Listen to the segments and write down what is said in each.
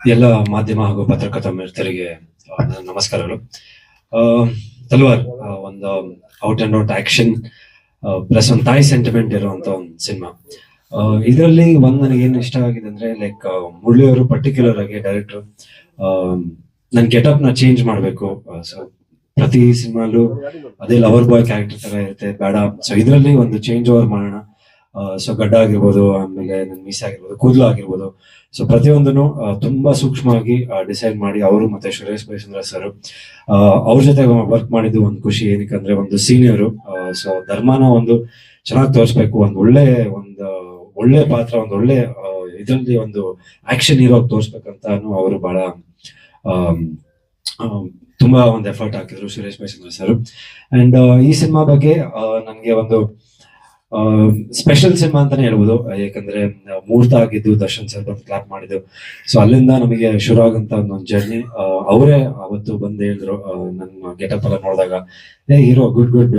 ಎಲ್ಲ ಮಾಧ್ಯಮ ಹಾಗೂ ಪತ್ರಕರ್ತ ಮಿತ್ರರಿಗೆ ನನ್ನ ನಮಸ್ಕಾರಗಳು. ತಲ್ವಾರ್ ಒಂದು out and out action plus ಒಂದು ತಾಯಿ ಸೆಂಟಿಮೆಂಟ್ ಇರುವಂತ ಒಂದು ಸಿನಿಮಾ. ಇದರಲ್ಲಿ ಒಂದ್ ನನಗೆ ಏನ್ ಇಷ್ಟ ಆಗಿದೆ ಅಂದ್ರೆ, ಲೈಕ್ ಮುರಳಿಯವರು ಪರ್ಟಿಕ್ಯುಲರ್ ಆಗಿ ಡೈರೆಕ್ಟರ್ ನನ್ ಗೆಟಪ್ನ ಚೇಂಜ್ ಮಾಡ್ಬೇಕು ಸೊ ಪ್ರತಿ ಸಿನಿಮಾಲು ಅದೇ ಲವರ್ ಬಾಯ್ ಕ್ಯಾರೆಕ್ಟರ್ ತರ ಇರುತ್ತೆ, ಬೇಡ. ಸೊ ಇದರಲ್ಲಿ ಒಂದು ಚೇಂಜ್ ಓವರ್ ಮಾಡೋಣ. ಸೊ ಗಡ್ಡ ಆಗಿರ್ಬೋದು ಆಮೇಲೆ ನನ್ನ ಮೀಸೆ ಆಗಿರ್ಬೋದು ಕೂದಲು ಆಗಿರ್ಬೋದು ಸೊ ಪ್ರತಿಯೊಂದನ್ನು ತುಂಬಾ ಸೂಕ್ಷ್ಮವಾಗಿ ಡಿಸೈಡ್ ಮಾಡಿ ಅವರು ಮತ್ತೆ ಸುರೇಶ್ ಬೈಸಂದ್ರ ಸರ್ ಅವ್ರ ಜೊತೆ ವರ್ಕ್ ಮಾಡಿದ್ದು ಒಂದು ಖುಷಿ ಏನಕ್ಕೆ ಒಂದು ಸೀನಿಯರು ಸೊ ಧರ್ಮನ ಒಂದು ಚೆನ್ನಾಗಿ ತೋರಿಸ್ಬೇಕು, ಒಂದು ಒಳ್ಳೆ ಒಂದು, ಒಳ್ಳೆ ಪಾತ್ರ, ಒಂದು ಒಳ್ಳೆ ಇದರಲ್ಲಿ ಒಂದು ಆಕ್ಷನ್ ಹೀರೋ ತೋರಿಸ್ಬೇಕಂತ ಅವರು ಬಹಳ ತುಂಬಾ ಒಂದು ಎಫರ್ಟ್ ಹಾಕಿದ್ರು ಸುರೇಶ್ ಬೈಸಂದ್ರ ಸರ್. ಅಂಡ್ ಈ ಸಿನಿಮಾ ಬಗ್ಗೆ ನನಗೆ ಒಂದು ಸ್ಪೆಷಲ್ ಸಿನಿಮಾ ಅಂತಾನೆ ಹೇಳ್ಬೋದು. ಯಾಕಂದ್ರೆ ಮುಹೂರ್ತ ಆಗಿದ್ದು, ದರ್ಶನ್ ಸರ್ ಬಂದು ಕ್ಲಾಪ್ ಮಾಡಿದ್ದು. ಸೊ ಅಲ್ಲಿಂದ ನಮಗೆ ಶುರು ಆಗಂತ ಒಂದು ಜರ್ನಿ ಅವರೇ ಅವತ್ತು ಬಂದು ಹೇಳಿದ್ರು ನನ್ನ ಗೆಟಪ್ ಎಲ್ಲ ನೋಡಿದಾಗ, ಏ ಹೀರೋ ಗುಡ್ ಗುಡ್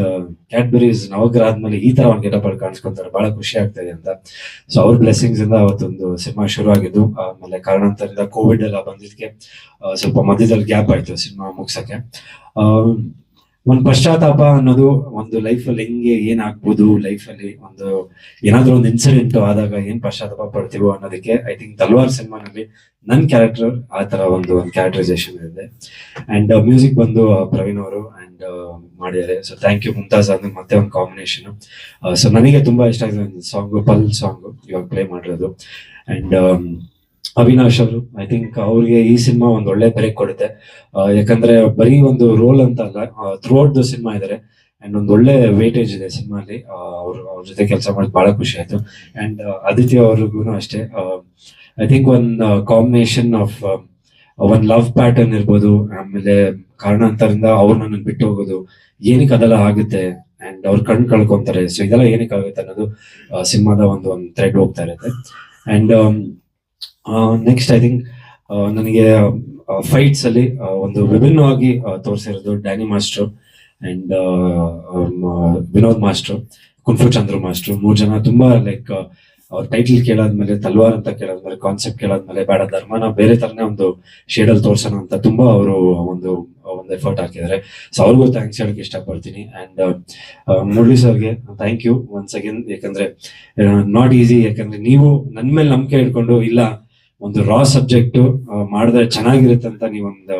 ಕ್ಯಾಡ್ಬರೀಸ್ ನವಗ್ರಹ ಆದ್ಮೇಲೆ ಈ ತರ ಒಂದು ಗೆಟಪ್ ಅಲ್ಲಿ ಕಾಣಿಸ್ಕೊಂತಾರೆ. ಬಹಳ ಖುಷಿ ಆಗ್ತಾ ಇದೆ ಅಂತ. ಸೊ ಅವ್ರ ಬ್ಲೆಸ್ಸಿಂಗ್ಸ್ ಇಂದ ಅವತ್ತೊಂದು ಸಿನಿಮಾ ಶುರು ಆಗಿದ್ದು, ಆಮೇಲೆ ಕಾರಣಾಂತರದಿಂದ ಕೋವಿಡ್ ಎಲ್ಲ ಬಂದಿದ್ದಕ್ಕೆ ಸ್ವಲ್ಪ ಮಧ್ಯದಲ್ಲಿ ಗ್ಯಾಪ್ ಆಯ್ತು ಸಿನಿಮಾ ಮುಗ್ಸಕ್ಕೆ. ಒಂದು ಪಶ್ಚಾತ್ತಾಪ ಅನ್ನೋದು ಒಂದು ಲೈಫ್ ಅಲ್ಲಿ ಹೆಂಗೆ ಏನ್ ಆಗ್ಬೋದು ಲೈಫ್ ಅಲ್ಲಿ ಒಂದು ಏನಾದ್ರೂ ಒಂದು ಇನ್ಸಿಡೆಂಟ್ ಆದಾಗ ಏನ್ ಪಶ್ಚಾತ್ತಾಪ ಪಡ್ತೀವೋ ಅನ್ನೋದಕ್ಕೆ ಐ ಥಿಂಕ್ ತಲ್ವಾರ್ ಸಿನಿಮಾನಲ್ಲಿ ನನ್ ಕ್ಯಾರೆಕ್ಟರ್ ಆ ತರ ಒಂದು ಒಂದು ಕ್ಯಾರೆಕ್ಟರೈಸೇಷನ್ ಇದೆ ಅಂಡ್ ಮ್ಯೂಸಿಕ್ ಬಂದು ಪ್ರವೀಣ್ ಅವರು ಅಂಡ್ ಮಾಡಿದ್ದಾರೆ. ಸೊ ಥ್ಯಾಂಕ್ ಯು ಮುಮ್ತಾಜ್ ಅಂದ್ರೆ ಮತ್ತೆ ಒಂದು ಕಾಂಬಿನೇಷನ್ ಸೊ ನನಗೆ ತುಂಬಾ ಇಷ್ಟ ಆಗಿದೆ ಸಾಂಗ್ ಪಲ್ ಸಾಂಗ್ ಇವಾಗ ಪ್ಲೇ ಮಾಡಿರೋದು. ಅಂಡ್ ಅವಿನಾಶ್ ಅವರು ಐ ಥಿಂಕ್ ಅವ್ರಿಗೆ ಈ ಸಿನಿಮಾ ಒಂದು ಒಳ್ಳೆ ಬ್ರೇಕ್ ಕೊಡುತ್ತೆ. ಯಾಕಂದ್ರೆ ಬರೀ ಒಂದು ರೋಲ್ ಅಂತ ಅಲ್ಲ ಥ್ರೂ ಔಟ್ ದ ಸಿನಿಮಾ ಇದಾರೆ. ಅಂಡ್ ಒಂದು ಒಳ್ಳೆ ವೇಟೇಜ್ ಇದೆ ಸಿನಿಮಾಲಿ. ಅವ್ರ ಅವ್ರ ಜೊತೆ ಕೆಲಸ ಮಾಡಿದ್ ಬಹಳ ಖುಷಿ ಆಯ್ತು. ಅಂಡ್ ಆದಿತ್ಯ ಅವ್ರಿಗೂ ಅಷ್ಟೇ. ಐ ಥಿಂಕ್ ಒಂದ್ ಕಾಂಬಿನೇಷನ್ ಆಫ್ ಒಂದ್ ಲವ್ ಪ್ಯಾಟರ್ನ್ ಇರ್ಬೋದು, ಆಮೇಲೆ ಕಾರಣಾಂತರದಿಂದ ಅವ್ರು ನನ್ನ ಬಿಟ್ಟು ಹೋಗೋದು, ಏನಕ್ಕೆ ಅದೆಲ್ಲ ಆಗುತ್ತೆ ಅಂಡ್ ಅವ್ರ ಕಣ್ ಕಳ್ಕೊಂತಾರೆ. ಸೊ ಇದೆಲ್ಲ ಏನಕ್ಕೆ ಆಗುತ್ತೆ ಅನ್ನೋದು ಸಿನಿಮಾದ ಒಂದು ಒಂದು ಥ್ರೆಡ್ ಹೋಗ್ತಾ ಇರುತ್ತೆ. ಅಂಡ್ ನೆಕ್ಸ್ಟ್ ಐ ಥಿಂಕ್ ನನಗೆ ಫೈಟ್ಸ್ ಅಲ್ಲಿ ಒಂದು ವಿಭಿನ್ನವಾಗಿ ತೋರಿಸಿರೋದು Danny master and Vinod master kung fu Chandra master ಮೂರ್ ಜನ ತುಂಬಾ ಲೈಕ್ ಅವ್ರ ಟೈಟಲ್ ಕೇಳಾದ್ಮೇಲೆ, ತಲ್ವಾರ್ ಅಂತ ಕೇಳಾದ್ಮೇಲೆ ಕಾನ್ಸೆಪ್ಟ್ ಕೇಳಾದ್ಮೇಲೆ, ಬೇಡ, ಧರ್ಮನ ಬೇರೆ ತರನೇ ಒಂದು ಶೇಡ್ ಅಲ್ಲಿ ತೋರ್ಸೋಣ ಅಂತ ತುಂಬಾ ಅವರು ಒಂದು ಒಂದು ಎಫರ್ಟ್ ಹಾಕಿದ್ದಾರೆ. ಸೊ ಅವ್ರಿಗೂ ಥ್ಯಾಂಕ್ಸ್ ಹೇಳಕ್ ಇಷ್ಟಪಡ್ತೀನಿ. ಅಂಡ್ ಮುರಳಿ ಸರ್ಗೆ ಥ್ಯಾಂಕ್ ಯು ಒನ್ಸ್ ಅಗೇನ್ ಯಾಕಂದ್ರೆ ನಾಟ್ ಈಸಿ ಯಾಕಂದ್ರೆ, ನೀವು ನನ್ ಮೇಲೆ ನಂಬಿಕೆ ಇಟ್ಕೊಂಡು, ಇಲ್ಲ ಒಂದು ರಾ ಸಬ್ಜೆಕ್ಟ್ ಮಾಡಿದ್ರೆ ಚೆನ್ನಾಗಿರುತ್ತೆ ಅಂತ ನೀವೊಂದು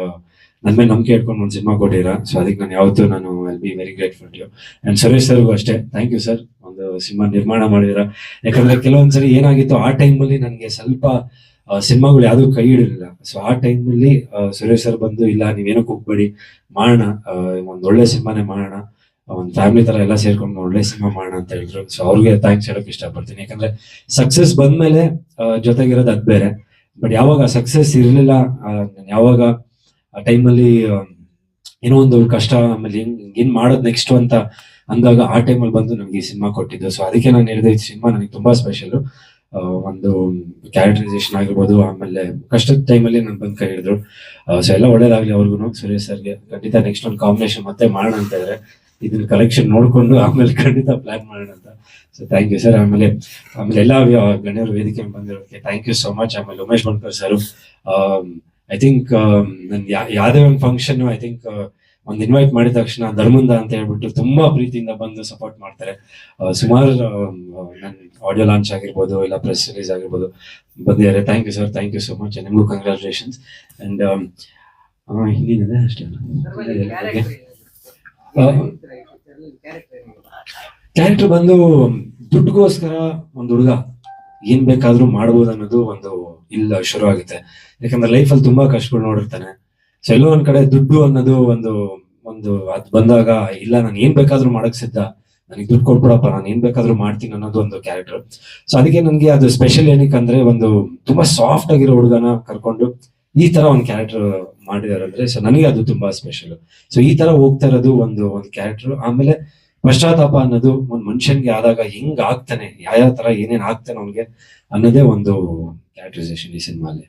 ನನ್ ಮೇಲೆ ನಂಬಿಕೆ ಇಟ್ಕೊಂಡು ಒಂದು ಸಿನಿಮಾ ಕೊಟ್ಟಿರಾ. ಸೊ ಅದಕ್ಕೆ ನಾನು ಯಾವತ್ತೂ ನಾನು I be very grateful you and Suresh ಸರ್ಗೂ ಅಷ್ಟೇ. ಥ್ಯಾಂಕ್ ಯು ಸರ್ ಒಂದು ಸಿನಿಮಾ ನಿರ್ಮಾಣ ಮಾಡಿದಿರ ಯಾಕಂದ್ರೆ ಕೆಲವೊಂದ್ಸರಿ ಏನಾಗಿತ್ತು, ಆ ಟೈಮಲ್ಲಿ ನನಗೆ ಸ್ವಲ್ಪ ಸಿನಿಮಾಗಳು ಯಾವ್ದು ಕೈ ಹಿಡಿಲಿಲ್ಲ. ಸೊ ಆ ಟೈಮಲ್ಲಿ ಸುರೇಶ್ ಸರ್ ಬಂದು, ಇಲ್ಲ, ನೀವೇನೋ ಹೋಗ್ಬೇಡಿ ಮಾಡೋಣ ಒಂದು ಒಳ್ಳೆ ಸಿನಿಮಾನೇ ಮಾಡೋಣ ಒಂದು ಫ್ಯಾಮಿಲಿ ತರ ಎಲ್ಲ ಸೇರ್ಕೊಂಡು ಒಳ್ಳೆ ಸಿನಿಮಾ ಮಾಡೋಣ ಅಂತ ಹೇಳಿದ್ರು. ಸೊ ಅವ್ರಿಗೆ ಥ್ಯಾಂಕ್ಸ್ ಹೇಳಕ್ ಇಷ್ಟಪಡ್ತೀನಿ. ಯಾಕಂದ್ರೆ ಸಕ್ಸಸ್ ಬಂದ್ಮೇಲೆ ಜೊತೆಗಿರೋದು ಅದ್ ಬೇರೆ. ಬಟ್ ಯಾವಾಗ ಸಕ್ಸಸ್ ಇರ್ಲಿಲ್ಲ ಯಾವಾಗ ಆ ಟೈಮಲ್ಲಿ ಏನೋ ಒಂದು ಕಷ್ಟ ಆಮೇಲೆ ಏನ್ ಮಾಡೋದು ನೆಕ್ಸ್ಟ್ ಅಂತ ಅಂದಾಗ ಆ ಟೈಮಲ್ಲಿ ಬಂದು ನನಗೆ ಈ ಸಿನಿಮಾ ಕೊಟ್ಟಿದ್ದು. ಸೊ ಅದಕ್ಕೆ ನಾನು ಹೇಳಿದೆ, ಈ ಸಿನಿಮಾ ನನಗೆ ತುಂಬಾ ಸ್ಪೆಷಲ್ ಒಂದು ಕ್ಯಾರೆಕ್ಟರೈಸೇಷನ್ ಆಗಿರ್ಬೋದು, ಆಮೇಲೆ ಕಷ್ಟದ ಟೈಮಲ್ಲಿ ನಾನು ಬಂದು ಕೈ ಹಿಡಿದ್ರು. ಸೊ ಎಲ್ಲ ಒಳ್ಳೇದಾಗ್ಲಿ ಅವ್ರಿಗೂ ಸುರೇಶ್ ಸರ್ಗೆ ಖಂಡಿತ ನೆಕ್ಸ್ಟ್ ಒಂದು ಕಾಂಬಿನೇಷನ್ ಮತ್ತೆ ಮಾಡೋಣ ಅಂತ ಇದ್ರೆ. ಇದನ್ನ ಕಲೆಕ್ಷನ್ ನೋಡ್ಕೊಂಡು ಆಮೇಲೆ ಖಂಡಿತ ಪ್ಲಾನ್ ಮಾಡೋಣ ಅಂತ. ಸೊ ಥ್ಯಾಂಕ್ ಯು ಸರ್ ಆಮೇಲೆ ಆಮೇಲೆ ಎಲ್ಲ ಗಣ್ಯರು ವೇದಿಕೆ ಬಂದಿರೋದಕ್ಕೆ ಥ್ಯಾಂಕ್ ಯು ಸೋ ಮಚ್ ಆಮೇಲೆ Umesh Mankar sir I think ನನ್ ಯಾವುದೇ ಒಂದು ಫಂಕ್ಷನ್ ಐ ಥಿಂಕ್ ಒಂದು ಇನ್ವೈಟ್ ಮಾಡಿದ ತಕ್ಷಣ ಧರ್ಮಂದ ಅಂತ ಹೇಳ್ಬಿಟ್ಟು ತುಂಬಾ ಪ್ರೀತಿಯಿಂದ ಬಂದು ಸಪೋರ್ಟ್ ಮಾಡ್ತಾರೆ. ಸುಮಾರು ನನ್ನ ಆಡಿಯೋ ಲಾಂಚ್ ಆಗಿರ್ಬೋದು ಇಲ್ಲ ಪ್ರೆಸ್ ರಿಲೀಸ್ ಆಗಿರ್ಬೋದು. ಬಂದಿದ್ದಾರೆ. Thank you sir thank you so much ನಿಮಗೂ ಕಂಗ್ರ್ಯಾಚುಲೇಷನ್ಸ್ ಅಂಡ್ ಹಿಂದಿನಿದೆ ಅಷ್ಟೇ ಕ್ಯಾರೆಕ್ಟರ್ ಬಂದು ದುಡ್ಡುಗೋಸ್ಕರ ಒಂದು ಹುಡುಗ ಏನ್ ಬೇಕಾದ್ರೂ ಮಾಡ್ಬೋದು ಅನ್ನೋದು ಒಂದು ಇಲ್ಲ ಶುರು ಆಗುತ್ತೆ. ಯಾಕಂದ್ರೆ ಅಲ್ಲಿ ತುಂಬಾ ಕಷ್ಟಗಳು ನೋಡಿರ್ತಾನೆ. ಸೊ ಎಲ್ಲೋ ಒಂದ್ ಕಡೆ ದುಡ್ಡು ಅನ್ನೋದು ಒಂದು ಒಂದು ಅದ್ ಬಂದಾಗ ಇಲ್ಲ, ನಾನು ಏನ್ ಬೇಕಾದ್ರೂ ಮಾಡಕ್ ಸಿದ್ಧ. ನನಗೆ ದುಡ್ಡು ಕೊಟ್ಬಿಡಪ್ಪ, ನಾನು ಏನ್ ಬೇಕಾದ್ರೂ ಮಾಡ್ತೀನಿ ಅನ್ನೋದು ಒಂದು ಕ್ಯಾರೆಕ್ಟರ್ ಸೊ ಅದಕ್ಕೆ ನನ್ಗೆ ಅದು ಸ್ಪೆಷಲ್ ಏನಕ್ಕೆ ಅಂದ್ರೆ ಒಂದು ತುಂಬಾ ಸಾಫ್ಟ್ ಆಗಿರೋ ಹುಡುಗನ ಕರ್ಕೊಂಡು ಈ ತರ ಒಂದು ಕ್ಯಾರೆಕ್ಟರ್ ಮಾಡಿದಾರೆ ಅಂದ್ರೆ ಸೊ ನನಗೆ ಅದು ತುಂಬಾ ಸ್ಪೆಷಲ್ ಸೊ ಈ ತರ ಹೋಗ್ತಾ ಇರೋದು ಒಂದು ಒಂದು ಕ್ಯಾರೆಕ್ಟರ್ ಆಮೇಲೆ ಪಶ್ಚಾತ್ತಾಪ ಅನ್ನೋದು ಒಂದು ಮನುಷ್ಯನ್ಗೆ ಆದಾಗ ಹೆಂಗ್ ಆಗ್ತಾನೆ ಯಾವ ತರ ಏನೇನ್ ಆಗ್ತಾನೆ ಅವನ್ಗೆ ಅನ್ನೋದೇ ಒಂದು ಕ್ಯಾರೆಕ್ಟರೈಸೇಷನ್ ಈ ಸಿನಿಮಾಲಿ.